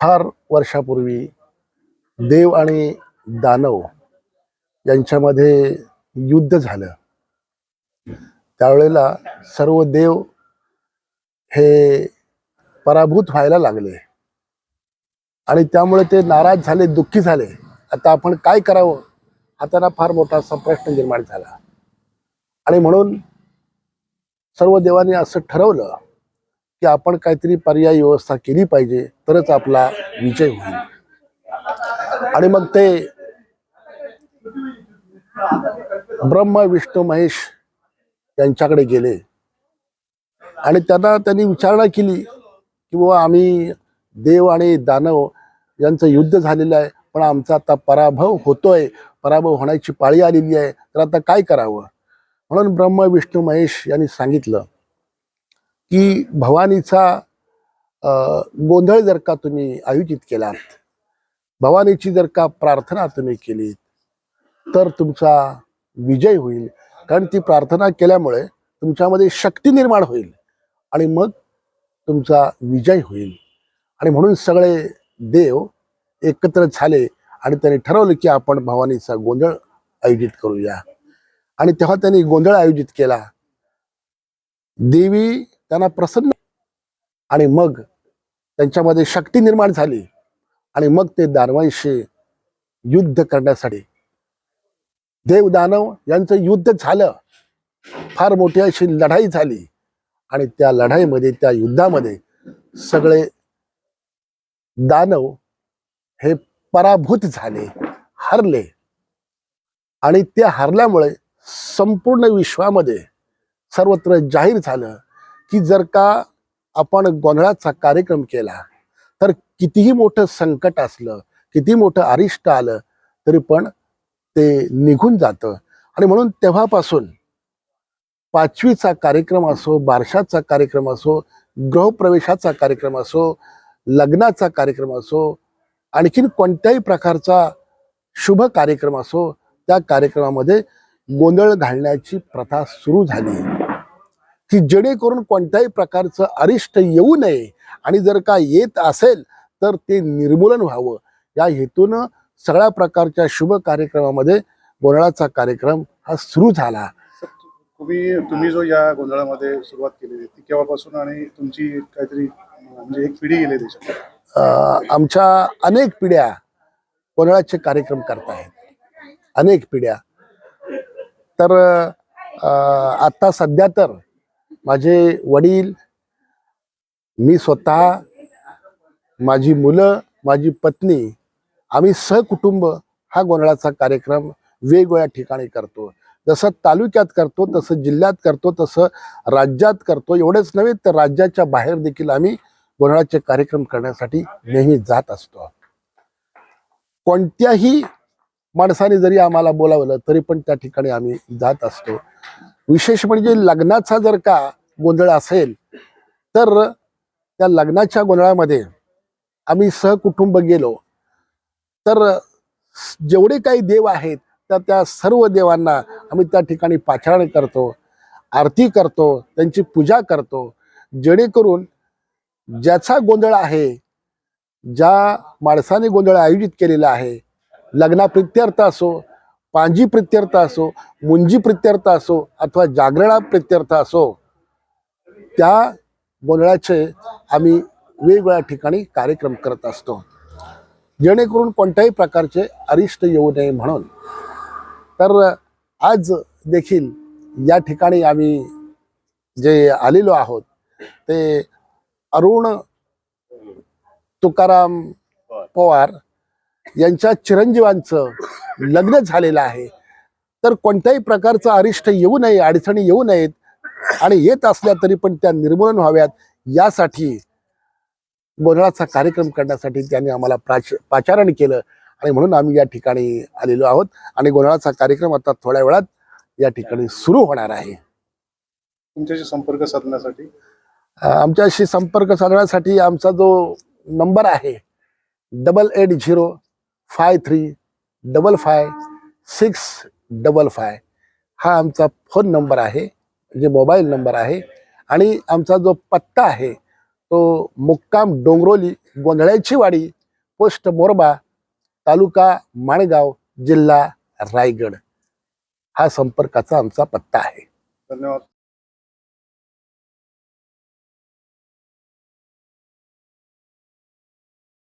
फार वर्षापूर्वी देव आणि दानव यांच्यामध्ये युद्ध झालं. त्यावेळेला सर्व देव हे पराभूत व्हायला लागले. आणि त्यामुळे ते नाराज झाले दुःखी झाले. आता आपण काय करावं? हा त्यांना फार मोठा असा प्रश्न निर्माण झाला. आणि म्हणून सर्व देवांनी असं ठरवलं की आपण काहीतरी पर्यायी व्यवस्था केली पाहिजे तरच आपला विजय होईल. आणि मग ते ब्रह्म विष्णू महेश यांच्याकडे गेले. आणि त्यांना त्यांनी विचारणा केली की बाबा आम्ही देव आणि दानव यांचं युद्ध झालेलं आहे पण आमचा आता पराभव होतोय पराभव होण्याची पाळी आलेली आहे तर आता काय करावं? म्हणून ब्रह्म विष्णू महेश यांनी सांगितलं की भवानीचा गोंधळ जर का तुम्ही आयोजित केलात भवानीची जर का प्रार्थना तुम्ही केली तर तुमचा विजय होईल. कारण ती प्रार्थना केल्यामुळे तुमच्यामध्ये शक्ती निर्माण होईल आणि मग तुमचा विजय होईल. आणि म्हणून सगळे देव एकत्र झाले आणि त्यांनी ठरवलं की आपण भवानीचा गोंधळ आयोजित करूया. आणि तेव्हा त्यांनी गोंधळ आयोजित केला. देवी त्यांना प्रसन्न आणि मग त्यांच्यामध्ये शक्ती निर्माण झाली आणि मग ते दानवांशी युद्ध करण्यासाठी देव दानव यांचं युद्ध झालं. फार मोठी अशी लढाई झाली आणि त्या लढाईमध्ये त्या युद्धामध्ये सगळे दानव हे पराभूत झाले हरले. आणि त्या हरल्यामुळे संपूर्ण विश्वामध्ये सर्वत्र जाहीर झालं की जर का आपण गोंधळाचा कार्यक्रम केला तर कितीही मोठं संकट असलं किती मोठं अरिष्ट आलं तरी पण ते निघून जातं. आणि म्हणून तेव्हापासून पाचवीचा कार्यक्रम असो बारशाचा कार्यक्रम असो गृहप्रवेशाचा कार्यक्रम असो लग्नाचा कार्यक्रम असो आणखीन कोणत्याही प्रकारचा शुभ कार्यक्रम असो त्या कार्यक्रमामध्ये गोंधळ घालण्याची प्रथा सुरू झाली. की जेणेकरून कोणत्याही प्रकारचं अरिष्ट येऊ नये आणि जर का येत असेल तर ते निर्मूलन व्हावं. या हेतून सगळ्या प्रकारच्या शुभ कार्यक्रमामध्ये गोंधळाचा कार्यक्रम हा सुरू झाला. तुम्ही तुम्ही जो या गोंधळामध्ये सुरुवात केलेली ती केव्हापासून आणि तुमची काहीतरी म्हणजे एक पिढी गेली त्याच्यात आमच्या अनेक पिढ्या गोंधळाचे कार्यक्रम करतायत. अनेक पिढ्या. तर आता सध्या तर माझे वडील मी स्वतः माझी मुलं माझी पत्नी आम्ही सहकुटुंब हा गोंधळाचा कार्यक्रम वेगवेगळ्या ठिकाणी करतो. जसं तालुक्यात करतो तसं जिल्ह्यात करतो तसं राज्यात करतो. एवढेच नव्हे तर राज्याच्या बाहेर देखील आम्ही गोंधळाचे कार्यक्रम करण्यासाठी नेहमी जात असतो. कोणत्याही माणसाने जरी आम्हाला बोलावलं तरी पण त्या ठिकाणी आम्ही जात असतो. विशेष म्हणजे लग्नाचा जर का गोंधळ असेल तर त्या लग्नाच्या गोंधळामध्ये आम्ही सहकुटुंब गेलो. तर जेवढे काही देव आहेत त्या त्या सर्व देवांना आम्ही त्या ठिकाणी पाचारण करतो आरती करतो त्यांची पूजा करतो. जेणेकरून ज्याचा गोंधळ आहे ज्या माणसाने गोंधळ आयोजित केलेला आहे लग्नाप्रित्यर्थ असो पांजी प्रित्यर्थ असो मुंजी प्रित्यर्थ असो अथवा जागरणा प्रित्यर्थ असो त्या गोंधळाचे आम्ही वेगवेगळ्या ठिकाणी कार्यक्रम करत असतो. जेणेकरून कोणत्याही प्रकारचे अरिष्ट येऊ नये म्हणून. तर आज देखील या ठिकाणी आम्ही जे आलेलो आहोत ते अरुण तुकाराम पवार यांच्या चिरंजीवांचं लग्न झालेलं आहे. तर कोणत्याही प्रकारचं अरिष्ट येऊ नये अडचणी येऊ नयेत आणि येत असल्या तरी पण त्या निर्मूलन व्हाव्यात यासाठी गोंधळाचा कार्यक्रम करण्यासाठी त्यांनी आम्हाला प्राच पाचारण केलं आणि म्हणून आम्ही या ठिकाणी आलेलो आहोत आणि गोंधळाचा कार्यक्रम आता थोड्या वेळात या ठिकाणी सुरू होणार आहे. तुमच्याशी संपर्क साधण्यासाठी? आमच्याशी संपर्क साधण्यासाठी आमचा जो नंबर आहे double eight zero five three double five six double five हा आमचा फोन नंबर आहे जे मोबाईल नंबर आहे. आणि आमचा जो पत्ता आहे तो मुक्काम डोंगरोली गोंधळ्याची वाडी पोस्ट मोरबा तालुका माणगाव जिल्हा रायगड. हा संपर्काचा आमचा पत्ता आहे. धन्यवाद.